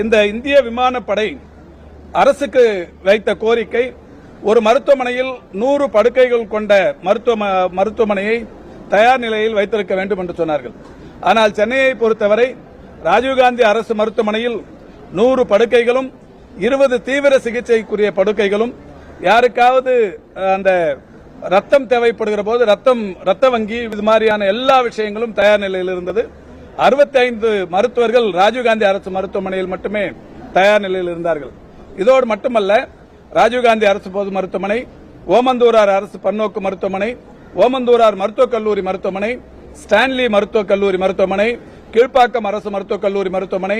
இந்த இந்திய விமானப்படை அரசுக்கு வைத்த கோரிக்கை ஒரு மருத்துவமனையில் நூறு படுக்கைகள் கொண்ட மருத்துவ மருத்துவமனையை தயார் நிலையில் வைத்திருக்க வேண்டும் என்று சொன்னார்கள். ஆனால் சென்னையை பொறுத்தவரை ராஜீவ்காந்தி அரசு மருத்துவமனையில் நூறு படுக்கைகளும் இருபது தீவிர சிகிச்சைக்குரிய படுக்கைகளும் யாருக்காவது அந்த ரத்தம் தேவைப்படுகிற போது ரத்தம் ரத்த வங்கி இது மாதிரியான எல்லா விஷயங்களும் தயார் நிலையில் இருந்தது. 65 மருத்துவர்கள் ராஜீவ்காந்தி அரசு மருத்துவமனையில் மட்டுமே தயார் நிலையில் இருந்தார்கள். இதோடு மட்டுமல்ல ராஜீவ்காந்தி அரசு பொது மருத்துவமனை ஓமந்தூரார் அரசு பன்னோக்கு மருத்துவமனை ஓமந்தூரார் மருத்துவக் கல்லூரி மருத்துவமனை ஸ்டான்லி மருத்துவக் கல்லூரி மருத்துவமனை கீழ்ப்பாக்கம் அரசு மருத்துவக் கல்லூரி மருத்துவமனை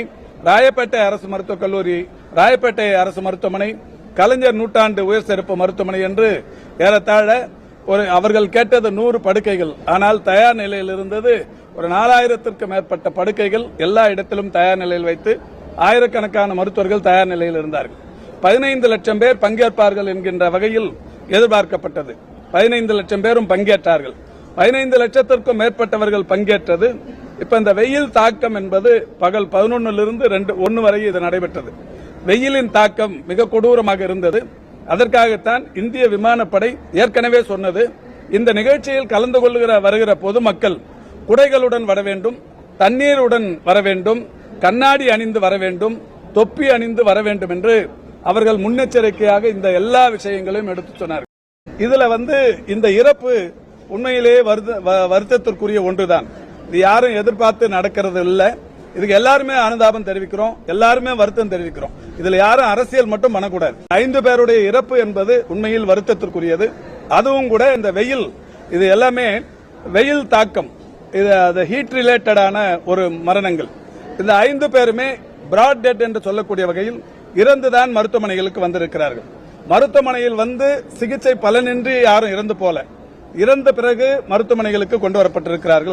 ராயப்பேட்டை அரசு மருத்துவக் கல்லூரி ராயப்பேட்டை அரசு மருத்துவமனை கலைஞர் நூற்றாண்டு உயர் சிறப்பு மருத்துவமனை என்று ஏறத்தாழ ஒரு அவர்கள் கேட்டது நூறு படுக்கைகள். ஆனால் தயார் நிலையில் இருந்தது ஒரு நாலாயிரத்திற்கு மேற்பட்ட படுக்கைகள் எல்லா இடத்திலும் தயார் நிலையில் வைத்து ஆயிரக்கணக்கான மருத்துவர்கள் தயார் நிலையில் இருந்தார்கள். பதினைந்து லட்சம் பேர் பங்கேற்பார்கள் என்கின்ற வகையில் எதிர்பார்க்கப்பட்டது. பதினைந்து லட்சம் பேரும் பங்கேற்றார்கள். பதினைந்து லட்சத்திற்கும் மேற்பட்டவர்கள் பங்கேற்றது. இப்ப இந்த வெயில் தாக்கம் என்பது பகல் பதினொன்னிலிருந்து ரெண்டு ஒன்று வரை இது நடைபெற்றது. வெயிலின் தாக்கம் மிக கொடூரமாக இருந்தது. அதற்காகத்தான் இந்திய விமானப்படை ஏற்கனவே சொன்னது. இந்த நிகழ்ச்சியில் கலந்து கொள்கிற வருகிற பொதுமக்கள் குடைகளுடன் வர வேண்டும் தண்ணீருடன் வர வேண்டும் கண்ணாடி அணிந்து வர வேண்டும் தொப்பி அணிந்து வர வேண்டும் என்று அவர்கள் முன்னெச்சரிக்கையாக இந்த எல்லா விஷயங்களையும் எடுத்து சொன்னார்கள். இதுல வந்து இந்த இறப்பு உண்மையிலேயே வ- வருத்தத்திற்குரிய ஒன்றுதான். இது யாரும் எதிர்பார்த்து நடக்கிறது இல்லை. இதுக்கு எல்லாருமே அனுதாபம் தெரிவிக்கிறோம் எல்லாருமே வருத்தம் தெரிவிக்கிறோம். இதுல யாரும் அரசியல் மட்டும் பண்ணக்கூடாது. ஐந்து பேருடைய இறப்பு என்பது உண்மையில் வருத்தத்திற்குரியது. அதுவும் கூட இந்த வெயில் இது எல்லாமே வெயில் தாக்கம். இது அது ஹீட் ரிலேட்டடான ஒரு மரணங்கள். இந்த ஐந்து பேருமே பிராட் டெட் என்று சொல்லக்கூடிய வகையில் இறந்துதான் மருத்துவமனைகளுக்கு வந்திருக்கிறார்கள். மருத்துவமனையில் வந்து சிகிச்சை பலனின்றி யாரும் இறந்து போல. இறந்த பிறகு மருத்துவமனைகளுக்கு கொண்டு வரப்பட்டிருக்கிறார்கள்.